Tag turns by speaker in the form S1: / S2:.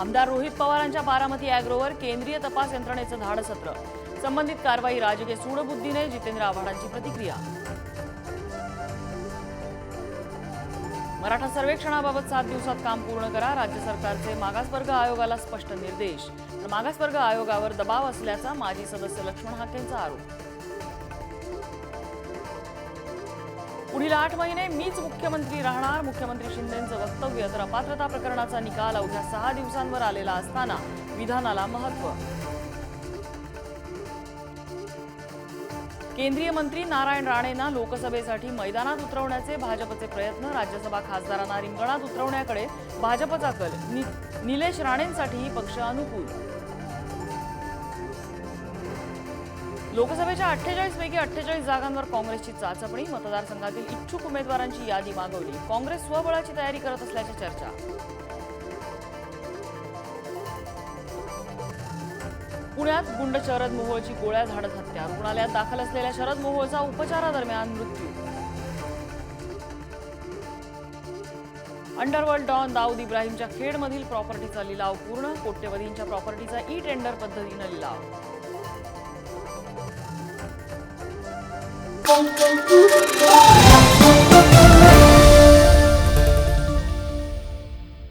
S1: आमदार रोहित पवारांच्या बारामती अॅग्रोवर केंद्रीय तपास यंत्रणेचं धाडसत्र. संबंधित कारवाई राजकीय सूडबुद्धीने जितेंद्र आव्हाडांची प्रतिक्रिया. मराठा सर्वेक्षणाबाबत सात दिवसात काम पूर्ण करा राज्य सरकारचे मागासवर्ग आयोगाला स्पष्ट निर्देश. तर मागासवर्ग आयोगावर दबाव असल्याचा माजी सदस्य लक्ष्मण हाकेंचा आरोप. पुढील आठ महिने मीच मुख्यमंत्री राहणार. मुख्यमंत्री शिंदेंचं वक्तव्य तर अपात्रता प्रकरणाचा निकाल अवघ्या सहा दिवसांवर आलेला असताना विधानाला महत्त्व. केंद्रीय मंत्री नारायण राणेंना लोकसभेसाठी मैदानात उतरवण्याचे भाजपचे प्रयत्न राज्यसभा खासदारांना रिंगणात उतरवण्याकडे भाजपचा कल. नि- निलेश राणेंसाठीही पक्ष अनुकूल लोकसभेच्या अठ्ठेचाळीस पैकी अठ्ठेचाळीस जागांवर काँग्रेसची चाचपणी. मतदारसंघातील इच्छुक उमेदवारांची यादी मागवली. काँग्रेस स्वबळाची तयारी करत असल्याची चर्चा. पुण्यात गुंड शरद मोहोळची गोळ्या झाडत हत्या. रुग्णालयात दाखल असलेल्या शरद मोहोळचा उपचारादरम्यान मृत्यू. अंडरवर्ल्ड डॉन दाऊद इब्राहिमच्या खेडमधील प्रॉपर्टीचा लिलाव पूर्ण. कोट्यवधींच्या प्रॉपर्टीचा ई टेंडर पद्धतीनं लिलाव. Thank you.